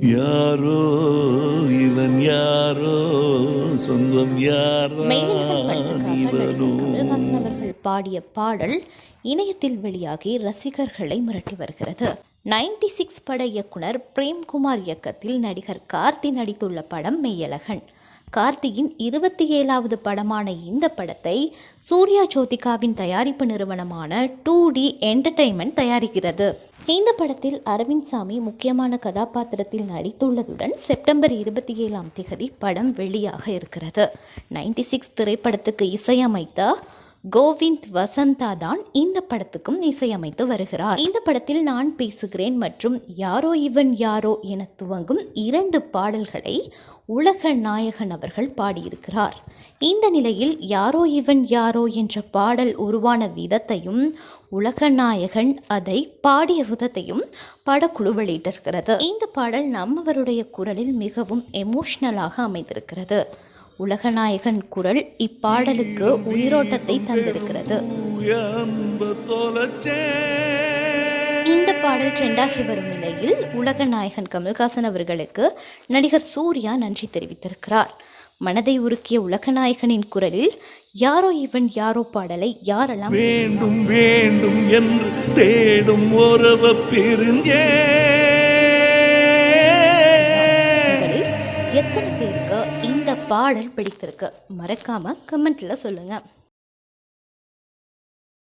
யாரோ இவன் யாரோ சொந்தம் யாரா பாடிய பாடல் இணையத்தில் வெளியாகி ரசிகர்களை மிரட்டி வருகிறது. 96 சிக்ஸ் பட இயக்குனர் பிரேம்குமார் இயக்கத்தில் நடிகர் கார்த்தி நடித்துள்ள படம் மெய்யழகன். கார்த்தியின் இருபத்தி ஏழாவது படமான இந்த படத்தை சூர்யா ஜோதிகாவின் தயாரிப்பு நிறுவனமான டூ டி என்டர்டெயின்மெண்ட் தயாரிக்கிறது. இந்த படத்தில் அரவிந்த் சாமி முக்கியமான கதாபாத்திரத்தில் நடித்துள்ளதுடன் செப்டம்பர் இருபத்தி ஏழாம் திகதி படம் வெளியாக இருக்கிறது. 96 சிக்ஸ் திரைப்படத்துக்கு இசையமைத்த கோவிந்த் வசந்தா தான் இந்த படத்துக்கும் இசையமைத்து வருகிறார். இந்த படத்தில் நான் பேசுகிறேன் மற்றும் யாரோ இவன் யாரோ என துவங்கும் இரண்டு பாடல்களை உலக நாயகன் அவர்கள் பாடியிருக்கிறார். இந்த நிலையில் யாரோ இவன் யாரோ என்ற பாடல் உருவான விதத்தையும் உலக நாயகன் அதை பாடிய விதத்தையும் படக்குழு வெளியிட்டிருக்கிறது. இந்த பாடல் நம்மவருடைய குரலில் மிகவும் எமோஷ்னலாக அமைந்திருக்கிறது. உலகநாயகன் குரல் இப்பாடலுக்கு உயிரோட்டத்தை தந்திருக்கிறது. இந்த பாடல் ட்ரெண்டாகி வரும் நிலையில் உலகநாயகன் கமல்ஹாசன் அவர்களுக்கு நடிகர் சூர்யா நன்றி தெரிவித்திருக்கிறார். மனதை உருக்கிய உலகநாயகனின் குரலில் யாரோ இவன் யாரோ பாடலை யாரெல்லாம் வேண்டும் வேண்டும் என்று தேடும் பிரிஞ்சே பாடல் பிடித்திருக்கு. மறக்காமல் கமெண்ட்டில் சொல்லுங்கள்